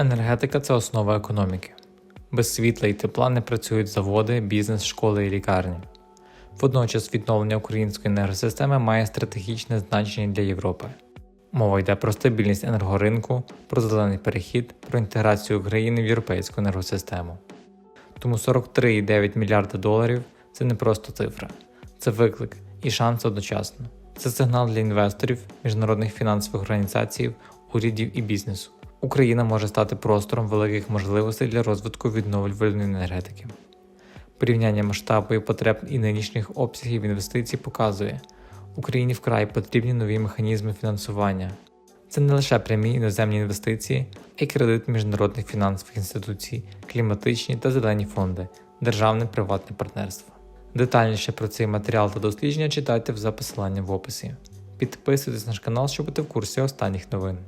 Енергетика це основа економіки. Без світла і тепла не працюють заводи, бізнес, школи і лікарні. Водночас відновлення української енергосистеми має стратегічне значення для Європи. Мова йде про стабільність енергоринку, про зелений перехід, про інтеграцію України в європейську енергосистему. Тому 43,9 мільярда доларів це не просто цифра, це виклик і шанс одночасно. Це сигнал для інвесторів, міжнародних фінансових організацій, урядів і бізнесу. Україна може стати простором великих можливостей для розвитку відновлювальної енергетики. Порівняння масштабу і потреб і нинішніх обсягів інвестицій показує, Україні вкрай потрібні нові механізми фінансування. Це не лише прямі іноземні інвестиції, а й кредит міжнародних фінансових інституцій, кліматичні та зелені фонди, державне приватне партнерство. Детальніше про цей матеріал та дослідження читайте за посиланням в описі. Підписуйтесь на наш канал, щоб бути в курсі останніх новин.